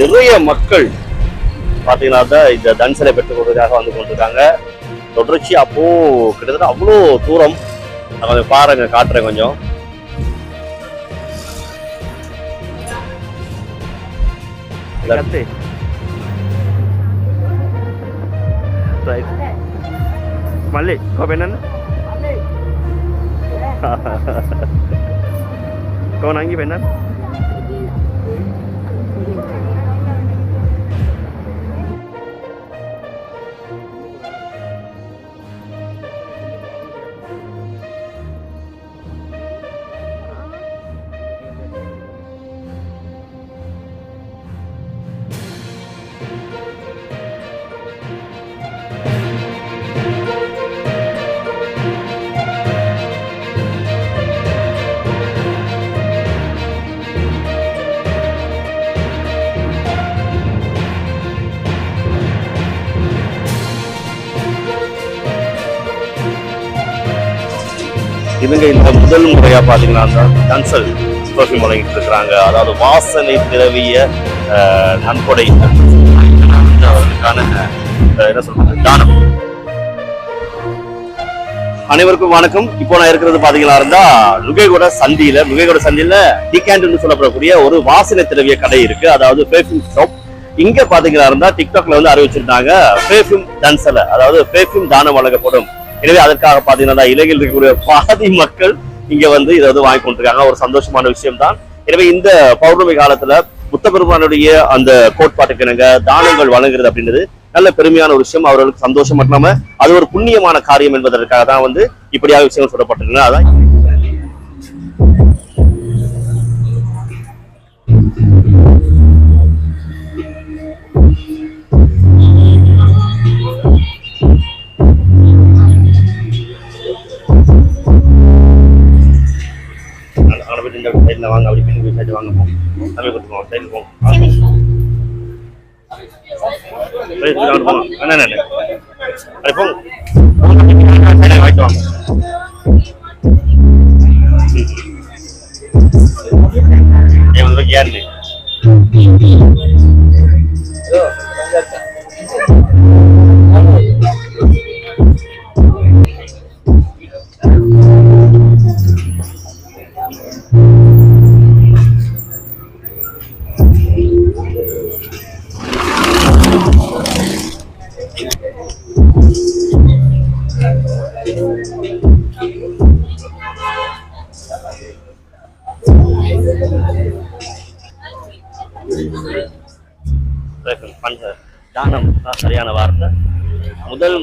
நிறைய மக்கள் பார்த்தீங்கன்னா தான் இந்த தன்சலை பெற்றுக் கொள்வதற்காக வந்து கொண்டிருக்காங்க தொடர்ச்சி அப்போ கிட்டத்தட்ட அவ்வளோ தூரம் நான் கொஞ்சம் பாருங்க காட்டுறேன் கொஞ்சம் Ganti. Right. Malik, kau benar? kau nangis benar? இலங்கையில் இந்த முதல் முறையா பாத்தீங்கன்னா அந்த டன்சல் வழங்கிட்டு இருக்கிறாங்க. அதாவது வாசனை திரவிய நன்கொடை. அவர்களுக்கான என்ன சொல்றது தானம். அனைவருக்கும் வணக்கம். இப்போ நான் இருக்கிறது பாத்தீங்கன்னா இருந்தா நுகைகோட சந்தியில நுகைகோட சந்தியில டிகேண்ட்னு சொல்லப்படக்கூடிய ஒரு வாசனை திரவிய கடை இருக்கு. அதாவது பெர்ஃபியூம் ஷாப் இங்க பாத்தீங்கன்னா இருந்தா டிக்டாக்ல வந்து அறிவிச்சிருந்தாங்க பெர்ஃபியூம் டன்சல அதாவது பெர்ஃபியூம் தானம் வழங்கப்படும். எனவே அதற்காக பாத்தீங்கன்னா இலங்கையில் இருக்கக்கூடிய பாதி மக்கள் இங்க வந்து இதை வந்து வாங்கி கொண்டிருக்காங்க. ஒரு சந்தோஷமான விஷயம் தான் எனவே இந்த பௌர்ணமி காலத்துல புத்த பெருமானுடைய அந்த கோட்பாட்டுக்கு இணங்க தானங்கள் வழங்குறது அப்படின்றது நல்ல பெருமையான ஒரு விஷயம். அவர்களுக்கு சந்தோஷம் மட்டும் இல்லாம அது ஒரு புண்ணியமான காரியம் என்பதற்காக தான் வந்து இப்படியாக விஷயங்கள் சொல்லப்பட்டிருக்கு அதான் தம்பி கொடுத்துக்கோங்க சைடு போங்க சைடு அங்கிட்டு போங்க என்ன என்ன அப்படி போங்க சைடு வாங்கிட்டு வாங்க ஏன் வந்து யாருன்னு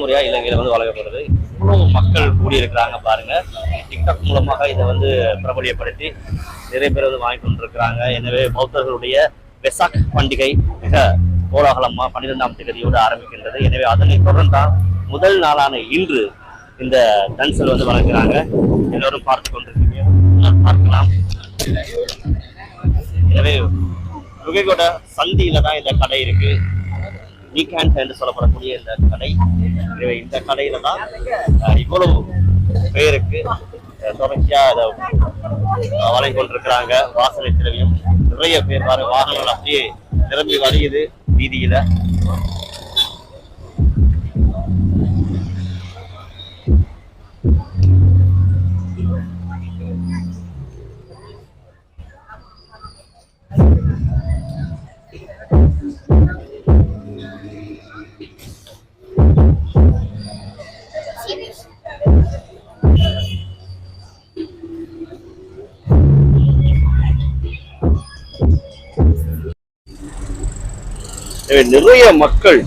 முறையாக இலங்கையில் வந்து வழங்கப்படுது. இவ்வளவு மக்கள் கூடியிருக்கிறாங்க பாருங்க. டிக்டாக் மூலமாக இதை வந்து பிரபலியப்படுத்தி நிறைய பேர் வந்து வாங்கி கொண்டிருக்கிறாங்க. எனவே பௌத்தர்களுடைய வெசாக் பண்டிகை மிக கோலாகலமாக பன்னிரெண்டாம் தேதியோடு ஆரம்பிக்கின்றது. எனவே அதனை தொடர்ந்தான் முதல் நாளான இன்று இந்த டன்சல் வந்து வழங்குறாங்க. எல்லோரும் பார்த்து கொண்டிருக்கீங்க. பார்க்கலாம். எனவே நுகைகோட சந்தியில தான் இந்த கடை இருக்கு. வீக்கெண்ட் என்று சொல்லப்படக்கூடிய இந்த கடை எனவே இந்த கடையில தான் இவ்வளவு பேருக்கு தொடர்ச்சியா அதை வளைந்து கொண்டிருக்கிறாங்க. வாசனை திரவியம் நிறைய பேர் பாரு வாகனங்கள் அப்படியே நிரம்பி வழியுது வீதியில. நிறைய மக்கள்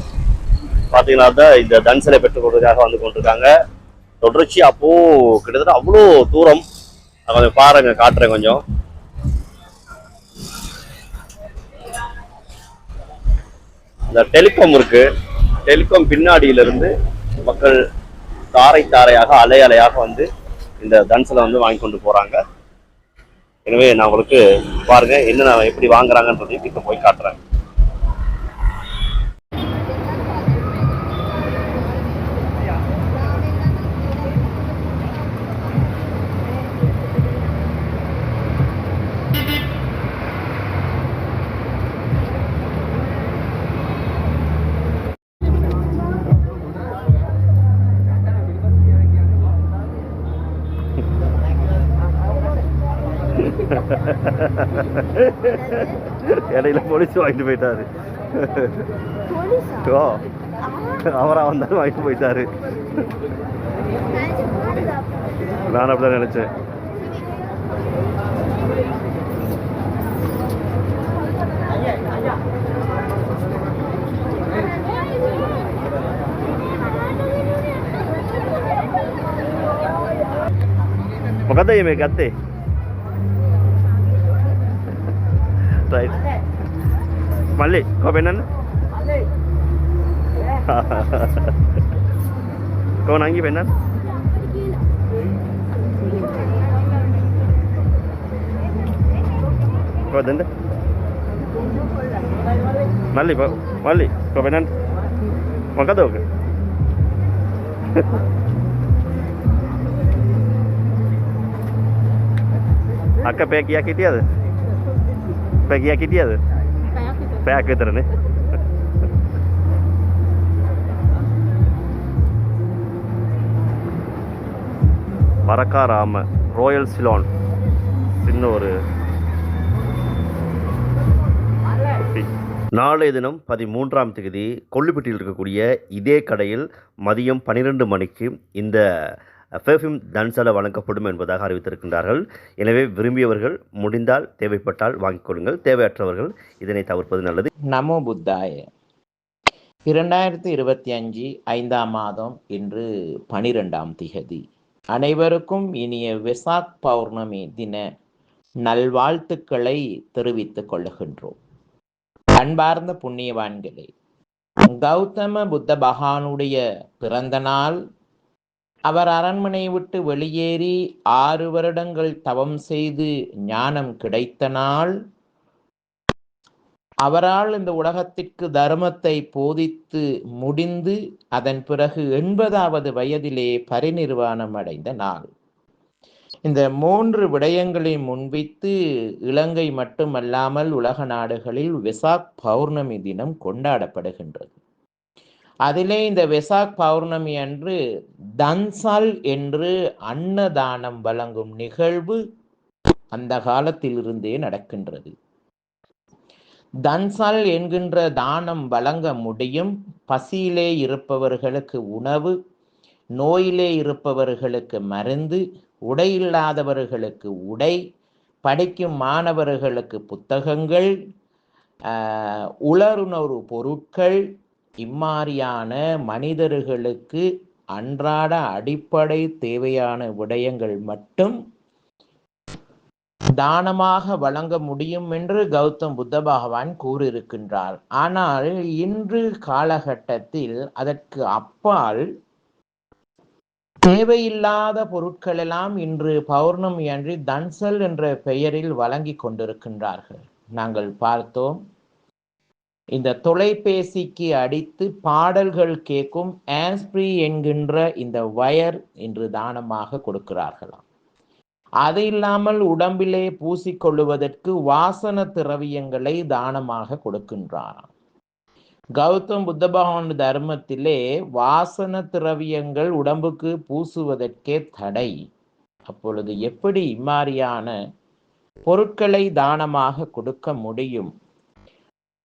பார்த்தீங்கன்னா தான் இந்த தன்சலை பெற்றுக் கொள்வதற்காக வந்து கொண்டிருக்காங்க. தொடர்ச்சி அப்போ கிட்டத்தட்ட அவ்வளோ தூரம். கொஞ்சம் பாருங்க காட்டுறேன் கொஞ்சம். இந்த டெலிகாம் இருக்கு. டெலிகாம் பின்னாடியிலிருந்து மக்கள் தாரை தாரையாக அலை அலையாக வந்து இந்த தன்சலை வந்து வாங்கி கொண்டு போறாங்க. எனவே நான் உங்களுக்கு பாருங்க என்னென்ன எப்படி வாங்குறாங்கன்றதையும் இப்போ போய் காட்டுறேன். இடையில போலீஸ் வாங்கிட்டு போயிட்டாரு ஓ அவரா வந்தாலும் வாங்கிட்டு போயிட்டாரு நான் அப்படிதான் நினைச்சேன் Maganda yun, Malik. Malik, kau penan? Malik. kau nangis penan? Kau denda? Malik, Malik, Kau penan? Makan tu ke? Aka pergi ya kita Kitiada. කියක් හිටියද පෑක් විතරනේ மரக்காராம ரோயல் சிலோன் சின்ன ஒரு நாளைய தினம் பதிமூன்றாம் தேதி கொல்லுப்பட்டியில் இருக்கக்கூடிய இதே கடையில் மதியம் பன்னிரெண்டு மணிக்கு இந்த பெர்ஃப்யூம் தன்சல வழங்கப்படும் என்பதாக அறிவித்திருக்கின்றார்கள். எனவே விரும்பியவர்கள் முடிந்தால் தேவைப்பட்டால் வாங்கிக் கொள்ளுங்கள். தேவையற்றவர்கள் இதனை தவிர்ப்பது நல்லது. நமோ புத்தாய. இரண்டாயிரத்தி இருபத்தி அஞ்சு ஐந்தாம் மாதம் இன்று பனிரெண்டாம் திகதி. அனைவருக்கும் இனிய விசாக் பௌர்ணமி தின நல்வாழ்த்துக்களை தெரிவித்துக் கொள்ளுகின்றோம் அன்பார்ந்த புண்ணியவான்களே கௌதம புத்த பகவானுடைய பிறந்த நாள் அவர் அரண்மனை விட்டு வெளியேறி ஆறு வருடங்கள் தவம் செய்து ஞானம் கிடைத்த நாள் அவரால் இந்த உலகத்திற்கு தர்மத்தை போதித்து முடிந்து அதன் பிறகு எண்பதாவது வயதிலே பரிநிர்வாணம் அடைந்த நாள். இந்த மூன்று விடயங்களை முன்வைத்து இலங்கை மட்டுமல்லாமல் உலக நாடுகளில் விசாக் பௌர்ணமி தினம் கொண்டாடப்படுகின்றது. அதிலே இந்த வெசாக் பௌர்ணமி அன்று தன்சால் என்று அன்னதானம் வழங்கும் நிகழ்வு அந்த காலத்திலிருந்தே நடக்கின்றது. தன்சால் என்கின்ற தானம் வழங்க முடியும். பசியிலே இருப்பவர்களுக்கு உணவு நோயிலே இருப்பவர்களுக்கு மருந்து உடை இல்லாதவர்களுக்கு உடை படிக்கும் மாணவர்களுக்கு புத்தகங்கள் உலருணர்வு பொருட்கள் இம்மாதிரியான மனிதர்களுக்கு அன்றாட அடிப்படை தேவையான விடயங்கள் மட்டும் தானமாக வழங்க முடியும் என்று கௌதம் புத்த பகவான் கூறியிருக்கின்றார். ஆனால் இன்று காலகட்டத்தில் அதற்கு அப்பால் தேவையில்லாத பொருட்கள் எல்லாம் இன்று பௌர்ணமி அன்றி தன்சல் என்ற பெயரில் வழங்கி கொண்டிருக்கின்றார்கள். நாங்கள் பார்த்தோம். இந்த தொலைபேசிக்கு அடித்து பாடல்கள் கேட்கும் ஆஸ்ப்ரி என்கின்ற இந்த வயர் இன்று தானமாக கொடுக்கிறார்களாம். அது இல்லாமல் உடம்பிலே பூசிக்கொள்ளுவதற்கு வாசன திரவியங்களை தானமாக கொடுக்கின்றாராம். கௌதம் புத்த பகவான் தர்மத்திலே வாசன திரவியங்கள் உடம்புக்கு பூசுவதற்கே தடை. அப்பொழுது எப்படி இம்மாதிரியான பொருட்களை தானமாக கொடுக்க முடியும்?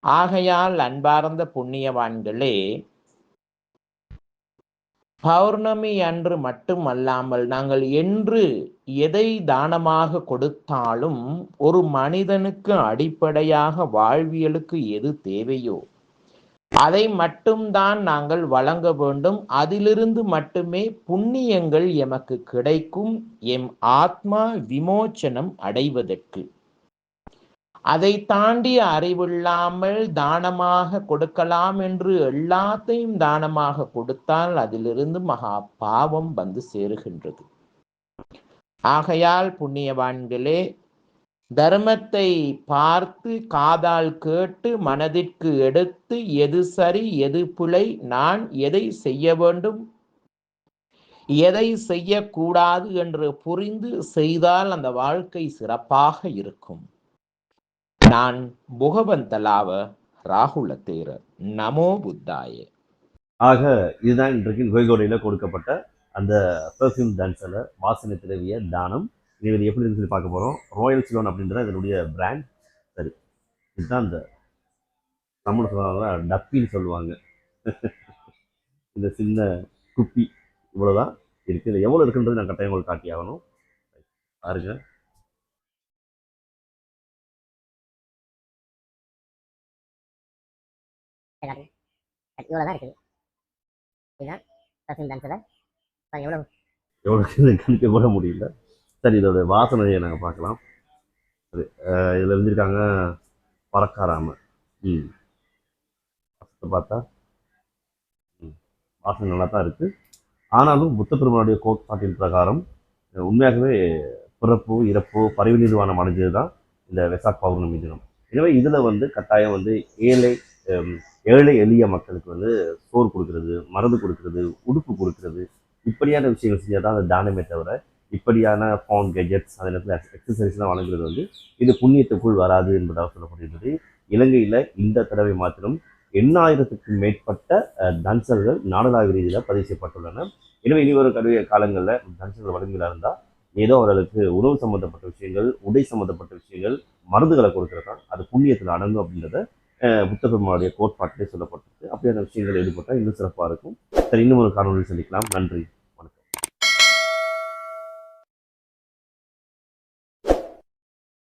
ஆகையால் அன்பார்ந்த புண்ணியவான்களே பௌர்ணமி அன்று மட்டுமல்லாமல் நாங்கள் என்று எதை தானமாக கொடுத்தாலும் ஒரு மனிதனுக்கு அடிப்படையாக வாழ்வியலுக்கு எது தேவையோ அதை மட்டும்தான் நாங்கள் வழங்க வேண்டும். அதிலிருந்து மட்டுமே புண்ணியங்கள் எமக்கு கிடைக்கும். எம் ஆத்மா விமோச்சனம் அடைவதற்கு. அதை தாண்டி அறிவில்லாமல் தானமாக கொடுக்கலாம் என்று எல்லாத்தையும் தானமாக கொடுத்தால் அதிலிருந்து மகா பாவம் வந்து சேருகின்றது. ஆகையால் புண்ணியவான்களே தர்மத்தை பார்த்து காதால் கேட்டு மனதிற்கு எடுத்து எது சரி எது பிழை நான் எதை செய்ய வேண்டும்? எதை செய்யக்கூடாது என்று புரிந்து செய்தால் அந்த வாழ்க்கை சிறப்பாக இருக்கும். நான் புகவந்தலாவ ராகுல தேரர் நமோ புத்தாய. ஆக இதுதான் இன்றைக்கு நுகைகோடையில் கொடுக்கப்பட்ட அந்த பெர்ஃப்யூம் டான்ஸில் வாசனை திரவிய தானம். இது எப்படி இருக்குன்னு சொல்லி பார்க்க போகிறோம் ராயல் சிலோன் அப்படின்றது இதனுடைய பிராண்ட் சரி இதுதான் இந்த தமிழ் சொல்லுவாங்க டப்பின்னு சொல்லுவாங்க. இந்த சின்ன குப்பி இவ்வளோதான் இருக்குது எவ்வளோ இருக்குன்றது நான் கட்டாயம் உங்களுக்கு காட்டி ஆகணும் பாருங்கள் எல்லாத்தையும் இவ்வளோ தான் இருக்குது. இதுதான் டான்ஸில் எவ்வளோ எவ்வளோ கணிக்க முடியல. சரி இதோட வாசனையை நாங்கள் பார்க்கலாம். இதுல எழுதியிருக்காங்க பறக்காராம ம். பார்த்தா ம் வாசனை நல்லா தான் இருக்குது ஆனாலும் புத்த பெருமானுடைய கோட்பாட்டின் பிரகாரம் உண்மையாகவே பிறப்பு இறப்பு பறவை நிர்வாணம் அடைஞ்சது தான் இந்த வெசாக் பௌர்ணமி தினம். எனவே இதில் வந்து கட்டாயம் வந்து ஏழை ஏழை எளிய மக்களுக்கு வந்து சோறு கொடுக்கறது மருந்து கொடுக்கறது உடுப்பு கொடுக்கறது இப்படியான விஷயங்கள் செஞ்சால் தான் அது தானமே தவிர இப்படியான ஃபோன் கெஜெட்ஸ் அதே நேரத்தில் எக்ஸசரிஸ்லாம் வழங்குறது வந்து இது புண்ணியத்துக்குள் வராது என்பதாக சொல்லப்படுகிறது இலங்கையில் இந்த தடவை மாத்திரம் எண்ணாயிரத்துக்கும் மேற்பட்ட அஹ், தன்சர்கள் நாடளாவிய ரீதியில் பதிவு செய்யப்பட்டுள்ளன எனவே இனி வரும் கருவிய காலங்களில் தன்சர்கள் வழங்குதலாக இருந்தால் ஏதோ அவர்களுக்கு உணவு சம்மந்தப்பட்ட விஷயங்கள் உடை சம்மந்தப்பட்ட விஷயங்கள் மருந்துகளை கொடுக்கறது தான் அது புண்ணியத்தில் அடங்கும் அப்படின்றத அஹ், கோட்பாட்டிலே சொல்லப்பட்டிருக்கு. அப்படியான விஷயங்கள் ஈடுபட்டால் இன்னும் சிறப்பாக இருக்கும். சரி இன்னும் ஒரு காணொலியில் சந்திக்கலாம். நன்றி.